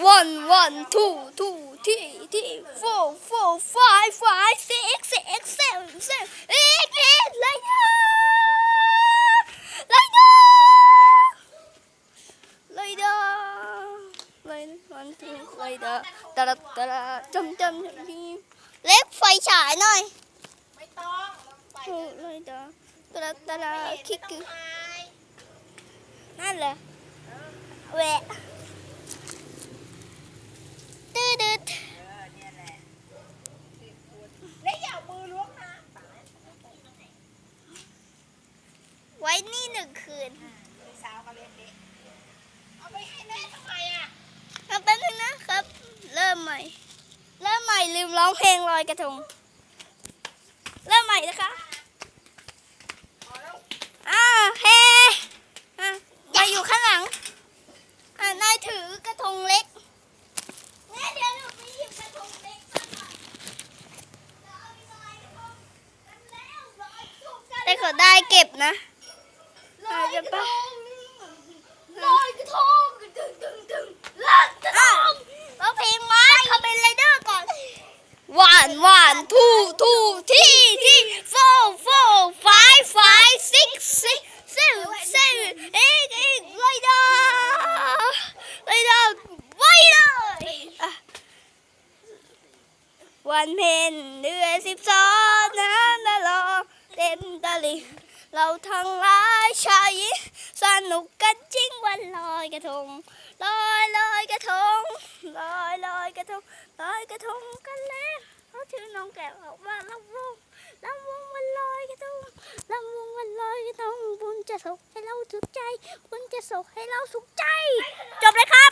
one one two two three three four four five five six six seven seven eight eight ไล่ดาไล่ดาไล่ดาไล่วันที่ไล่ดาตระตระจำจำจำดีเล็กไฟฉายหน่อยไม่ต้องไปโอ้ไล่าตระตระคิกคือนั่นแหละแหวะตื้อดืด เออเนี่ยแหละแล้วอย่าเอามือล้วงนะ ไว้ นี่หนึ่งคืนพี่สาวก็เล่นเด็กเอาไปให้แม่ทำไมอะเอาแป๊บนึงนะครับ เริ่มใหม่ เริ่มใหม่ลืมร้องเพลงลอยกระทง เริ่มใหม่นะคะพอแล้วอ่าเฮอะมาอยู่ข้างหลังอ่านายถือกระทงเล็กแม่เดี๋ยวหนูไปหยิบกระทงเล็กมาก่อนจะเอาไปลอยกระทงกันแล้วลอยสุกกันแต่เขาได้เก็บนะ ลอยกระทงลอยกระทงดึงดึงดึงดึงลอยกระทงร้องเพลงมาเขาเป็นไรเดอร์ก่อนหวานหวานทูทูที่ที่ four four five five six six seven seven eight eight ไรเดอร์ไรเดอร์ไว้เลยอะวันเพ็ญเดือนสิบสองน้ำตะลองเต็มตะลิง เราทั้งหลายชายสนุกกันจริงวันลอยกระทงลอยลอยกระทงลอยลอยกระทงลอยกระทงกันแล้วเขาชื่อน้องแก้วออกมาลำวงลำวงวันลอยกระทงลำวงวันลอยกระทงบุญจะสุขให้เราสุขใจบุญจะสุขให้เราสุขใจให้ข